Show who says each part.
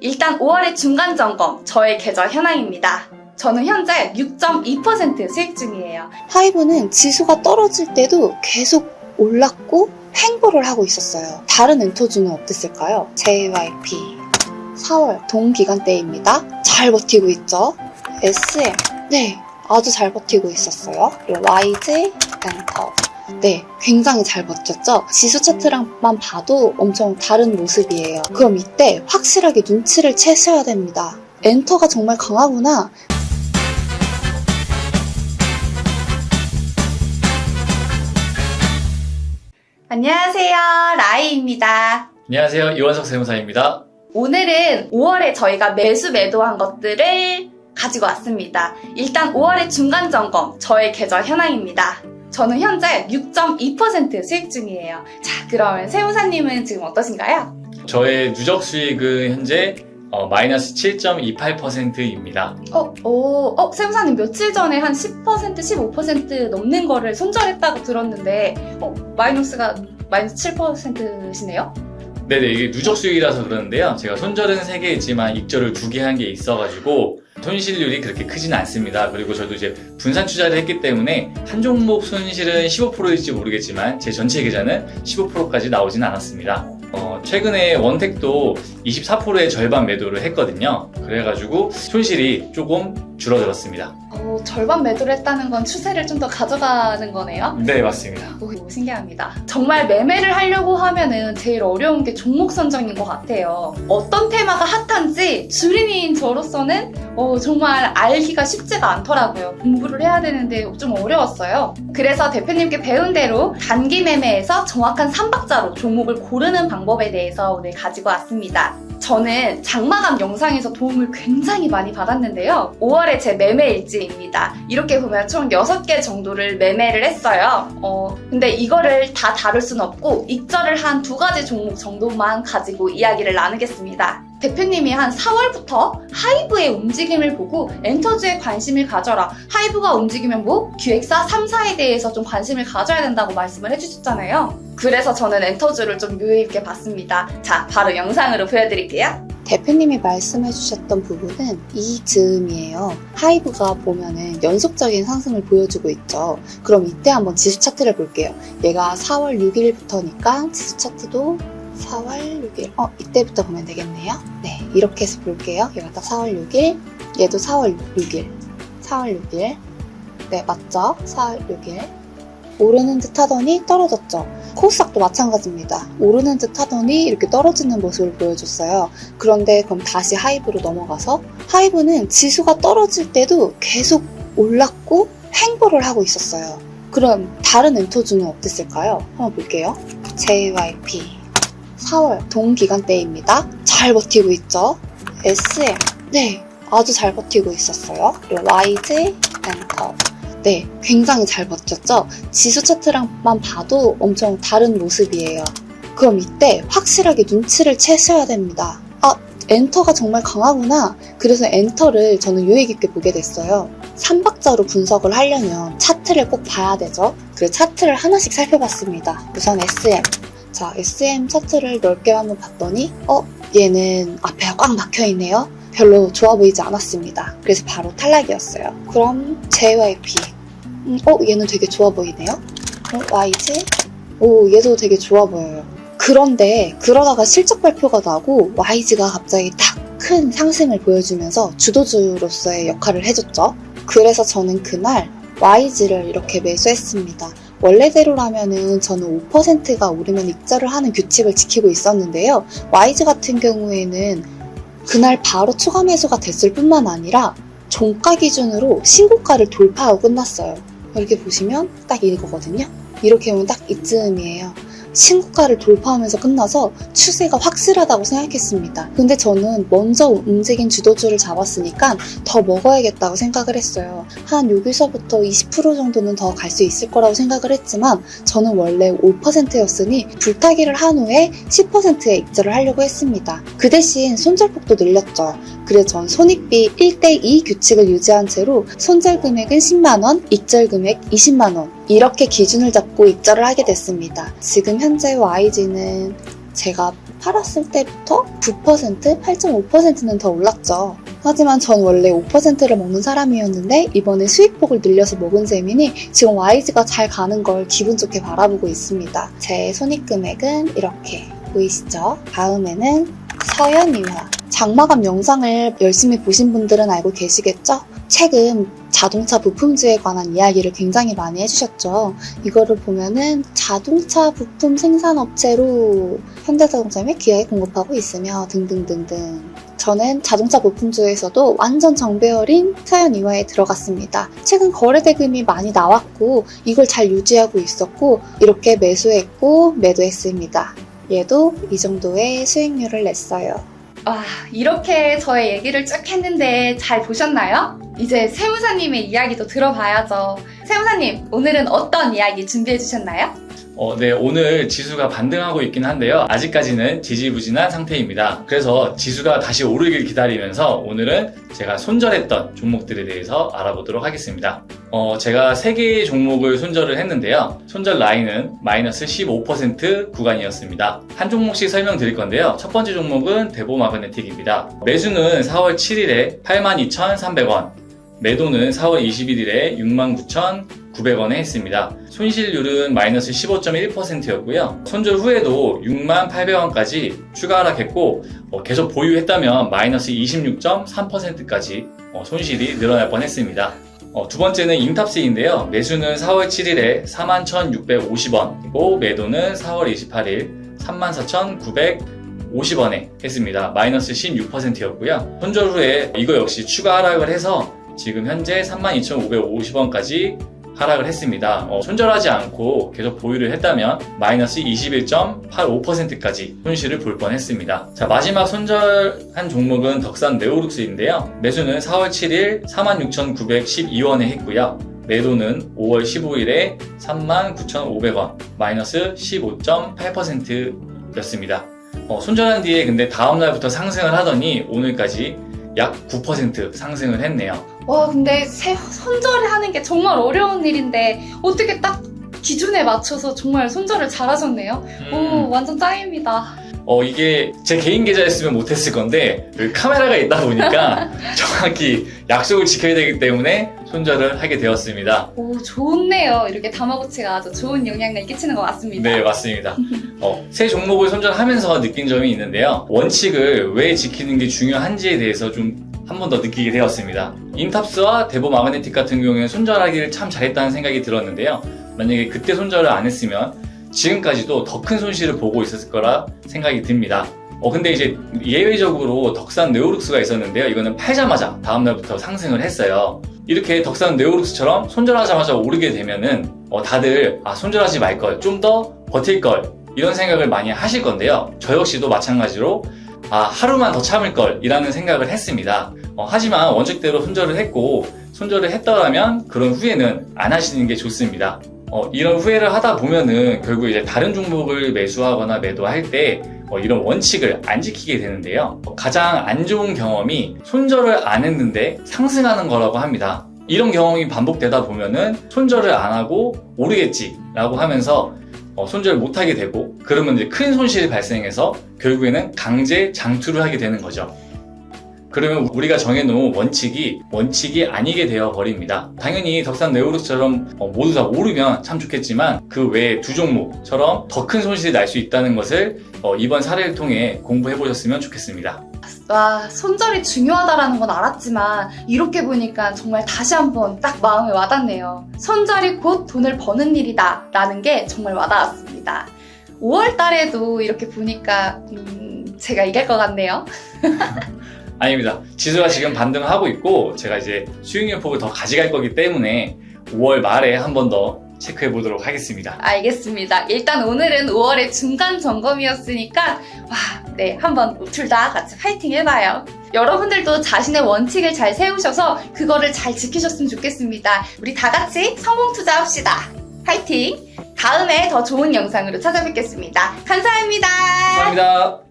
Speaker 1: 일단 5월의 중간 점검, 저의 계좌 현황입니다. 저는 현재 6.2% 수익 중이에요.
Speaker 2: 하이브는 지수가 떨어질 때도 계속 올랐고 횡보를 하고 있었어요. 다른 엔터주는 어땠을까요? JYP 4월 동기간대입니다. 잘 버티고 있죠? SM 네 아주 잘 버티고 있었어요. 그리고 YG 엔터 네, 굉장히 잘 버텼죠? 지수 차트랑만 봐도 엄청 다른 모습이에요. 그럼 이때 확실하게 눈치를 채셔야 됩니다. 엔터가 정말 강하구나.
Speaker 1: 안녕하세요. 라이입니다.
Speaker 3: 안녕하세요. 이원석 세무사입니다.
Speaker 1: 오늘은 5월에 저희가 매수 매도한 것들을 가지고 왔습니다. 일단 5월의 중간 점검, 저의 계좌 현황입니다. 저는 현재 6.2% 수익 중이에요. 자, 그러면 세무사님은 지금 어떠신가요?
Speaker 3: 저의 누적 수익은 현재 어, 마이너스 7.28%입니다.
Speaker 1: 어, 오, 어, 세무사님 며칠 전에 한 10%, 15% 넘는 거를 손절했다고 들었는데, 어, 마이너스가 마이너스 7%시네요?
Speaker 3: 네네, 이게 누적 수익이라서 그러는데요. 제가 손절은 3개 있지만 익절을 2개 한 게 있어가지고 손실률이 그렇게 크진 않습니다. 그리고 저도 이제 분산 투자를 했기 때문에 한 종목 손실은 15%일지 모르겠지만 제 전체 계좌는 15%까지 나오진 않았습니다. 어, 최근에 원택도 24%의 절반 매도를 했거든요. 그래가지고 손실이 조금 줄어들었습니다.
Speaker 1: 어, 절반 매도를 했다는 건 추세를 좀 더 가져가는 거네요?
Speaker 3: 네, 맞습니다.
Speaker 1: 오, 신기합니다. 정말 매매를 하려고 하면은 제일 어려운 게 종목 선정인 것 같아요. 어떤 테마가 핫한지 주린이인 저로서는 어, 정말 알기가 쉽지가 않더라고요. 공부를 해야 되는데 좀 어려웠어요. 그래서 대표님께 배운 대로 단기 매매에서 정확한 삼박자로 종목을 고르는 방법에 대해서 오늘 가지고 왔습니다. 저는 장마감 영상에서 도움을 굉장히 많이 받았는데요. 5월에 제 매매 일지입니다. 이렇게 보면 총 6개 정도를 매매를 했어요. 어, 근데 이거를 다 다룰 순 없고 익절을 한 두 가지 종목 정도만 가지고 이야기를 나누겠습니다. 대표님이 한 4월부터 하이브의 움직임을 보고 엔터주에 관심을 가져라. 하이브가 움직이면 뭐 기획사 3사에 대해서 좀 관심을 가져야 된다고 말씀을 해주셨잖아요. 그래서 저는 엔터주를 좀 유의 있게 봤습니다. 자, 바로 영상으로 보여드릴게요.
Speaker 2: 대표님이 말씀해주셨던 부분은 이 즈음이에요. 하이브가 보면은 연속적인 상승을 보여주고 있죠. 그럼 이때 한번 지수 차트를 볼게요. 얘가 4월 6일부터니까 지수 차트도 4월 6일. 어, 이때부터 보면 되겠네요. 네, 이렇게 해서 볼게요. 얘가 딱 4월 6일, 얘도 4월 6일. 4월 6일. 네, 맞죠? 4월 6일. 오르는 듯 하더니 떨어졌죠. 코스닥도 마찬가지입니다. 오르는 듯 하더니 이렇게 떨어지는 모습을 보여줬어요. 그런데 그럼 다시 하이브로 넘어가서 하이브는 지수가 떨어질 때도 계속 올랐고 횡보를 하고 있었어요. 그럼 다른 엔터주는 어땠을까요? 한번 볼게요. JYP 4월 동기간대입니다. 잘 버티고 있죠? SM 네 아주 잘 버티고 있었어요. 그리고 YG 엔터 네 굉장히 잘 버텼죠? 지수 차트랑만 봐도 엄청 다른 모습이에요. 그럼 이때 확실하게 눈치를 채셔야 됩니다. 아, 엔터가 정말 강하구나. 그래서 엔터를 저는 유익 있게 보게 됐어요. 3박자로 분석을 하려면 차트를 꼭 봐야 되죠. 그래서 차트를 하나씩 살펴봤습니다. 우선 SM. 자, SM 차트를 넓게 한번 봤더니, 어, 얘는 앞에가 꽉 막혀 있네요. 별로 좋아 보이지 않았습니다. 그래서 바로 탈락이었어요. 그럼 JYP. 음, 어, 얘는 되게 좋아 보이네요. 어, YG. 오, 얘도 되게 좋아 보여요. 그런데 그러다가 실적 발표가 나고 YG가 갑자기 딱 큰 상승을 보여주면서 주도주로서의 역할을 해줬죠. 그래서 저는 그날 YG를 이렇게 매수했습니다. 원래대로라면은 저는 5%가 오르면 익절을 하는 규칙을 지키고 있었는데요. YG 같은 경우에는 그날 바로 추가 매수가 됐을 뿐만 아니라 종가 기준으로 신고가를 돌파하고 끝났어요. 이렇게 보시면 딱 이거거든요. 이렇게 보면 딱 이쯤이에요. 신고가를 돌파하면서 끝나서 추세가 확실하다고 생각했습니다. 근데 저는 먼저 움직인 주도주를 잡았으니까 더 먹어야겠다고 생각을 했어요. 한 여기서부터 20% 정도는 더 갈 수 있을 거라고 생각을 했지만 저는 원래 5%였으니 불타기를 한 후에 10%의 익절을 하려고 했습니다. 그 대신 손절폭도 늘렸죠. 그래서 전 손익비 1대2 규칙을 유지한 채로 손절 금액은 10만원, 익절 금액 20만원 이렇게 기준을 잡고 익절을 하게 됐습니다. 지금 현재 YG는 제가 팔았을 때부터 9%, 8.5%는 더 올랐죠. 하지만 전 원래 5%를 먹는 사람이었는데 이번에 수익폭을 늘려서 먹은 셈이니 지금 YG가 잘 가는 걸 기분 좋게 바라보고 있습니다. 제 손익 금액은 이렇게 보이시죠? 다음에는 서현이화. 장마감 영상을 열심히 보신 분들은 알고 계시겠죠? 최근 자동차 부품주에 관한 이야기를 굉장히 많이 해주셨죠. 이거를 보면은 자동차 부품 생산업체로 현대자동차 및 기아에 공급하고 있으며 등등등등. 저는 자동차 부품주에서도 완전 정배열인 서현 이화에 들어갔습니다. 최근 거래 대금이 많이 나왔고 이걸 잘 유지하고 있었고 이렇게 매수했고 매도했습니다. 얘도 이 정도의 수익률을 냈어요.
Speaker 1: 와, 이렇게 저의 얘기를 쭉 했는데 잘 보셨나요? 이제 세무사님의 이야기도 들어봐야죠. 세무사님, 오늘은 어떤 이야기 준비해 주셨나요?
Speaker 3: 어, 네, 오늘 지수가 반등하고 있긴 한데요. 아직까지는 지지부진한 상태입니다. 그래서 지수가 다시 오르길 기다리면서 오늘은 제가 손절했던 종목들에 대해서 알아보도록 하겠습니다. 어, 제가 3개의 종목을 손절을 했는데요. 손절 라인은 마이너스 15% 구간이었습니다. 한 종목씩 설명드릴 건데요. 첫 번째 종목은 대보 마그네틱입니다. 매수는 4월 7일에 82,300원, 매도는 4월 21일에 69,900원에 했습니다. 손실률은 마이너스 15.1%였고요. 손절 후에도 68,800원까지 추가 하락했고 어, 계속 보유했다면 마이너스 26.3%까지 어, 손실이 늘어날 뻔했습니다. 어, 두 번째는 인탑스인데요. 매수는 4월 7일에 41,650원이고 매도는 4월 28일 34,950원에 했습니다. 마이너스 16%였고요. 손절 후에 이거 역시 추가 하락을 해서 지금 현재 32,550원까지 하락을 했습니다. 어, 손절하지 않고 계속 보유를 했다면 마이너스 21.85%까지 손실을 볼 뻔했습니다. 자 마지막 손절한 종목은 덕산 네오룩스인데요. 매수는 4월 7일 46,912원에 했고요. 매도는 5월 15일에 39,500원 마이너스 15.8%였습니다. 어, 손절한 뒤에 근데 다음날부터 상승을 하더니 오늘까지 약 9% 상승을 했네요.
Speaker 1: 와, 근데 세, 손절을 하는 게 정말 어려운 일인데 어떻게 딱 기준에 맞춰서 정말 손절을 잘하셨네요. 오, 완전 짱입니다.
Speaker 3: 어, 이게 제 개인 계좌였으면 못했을 건데, 여기 카메라가 있다 보니까 정확히 약속을 지켜야 되기 때문에 손절을 하게 되었습니다.
Speaker 1: 오, 좋네요. 이렇게 다마고치가 아주 좋은 영향을 끼치는 것 같습니다.
Speaker 3: 네, 맞습니다. 어, 새 종목을 손절하면서 느낀 점이 있는데요. 원칙을 왜 지키는 게 중요한지에 대해서 좀 한 번 더 느끼게 되었습니다. 인탑스와 대보 마그네틱 같은 경우에는 손절하기를 참 잘했다는 생각이 들었는데요. 만약에 그때 손절을 안 했으면 지금까지도 더 큰 손실을 보고 있었을 거라 생각이 듭니다. 어, 근데 이제 예외적으로 덕산 네오룩스가 있었는데요. 이거는 팔자마자 다음날부터 상승을 했어요. 이렇게 덕산 네오룩스처럼 손절하자마자 오르게 되면은 어, 다들 아, 손절하지 말걸, 좀 더 버틸걸 이런 생각을 많이 하실 건데요. 저 역시도 마찬가지로 아, 하루만 더 참을 걸 이라는 생각을 했습니다. 어, 하지만 원칙대로 손절을 했고 손절을 했더라면 그런 후회는 안 하시는 게 좋습니다. 어, 이런 후회를 하다 보면은 결국 이제 다른 종목을 매수하거나 매도할 때 어, 이런 원칙을 안 지키게 되는데요. 어, 가장 안 좋은 경험이 손절을 안 했는데 상승하는 거라고 합니다. 이런 경험이 반복되다 보면은 손절을 안 하고 오르겠지라고 하면서 어, 손절을 못 하게 되고 그러면 이제 큰 손실이 발생해서 결국에는 강제 장투를 하게 되는 거죠. 그러면 우리가 정해놓은 원칙이 원칙이 아니게 되어 버립니다. 당연히 덕산 네오룩스처럼 어, 모두 다 오르면 참 좋겠지만 그 외에 두 종목처럼 더 큰 손실이 날 수 있다는 것을 어, 이번 사례를 통해 공부해 보셨으면 좋겠습니다.
Speaker 1: 와, 손절이 중요하다라는 건 알았지만 이렇게 보니까 정말 다시 한번 딱 마음에 와닿네요. 손절이 곧 돈을 버는 일이다 라는 게 정말 와닿았습니다. 5월 달에도 이렇게 보니까 음, 제가 이길 것 같네요.
Speaker 3: 아닙니다. 지수가 지금 반등하고 있고 제가 이제 수익률 폭을 더 가져갈 거기 때문에 5월 말에 한 번 더 체크해 보도록 하겠습니다.
Speaker 1: 알겠습니다. 일단 오늘은 5월의 중간 점검이었으니까 와, 네, 한번 둘 다 같이 파이팅 해봐요. 여러분들도 자신의 원칙을 잘 세우셔서 그거를 잘 지키셨으면 좋겠습니다. 우리 다 같이 성공 투자합시다. 파이팅! 다음에 더 좋은 영상으로 찾아뵙겠습니다. 감사합니다.
Speaker 3: 감사합니다.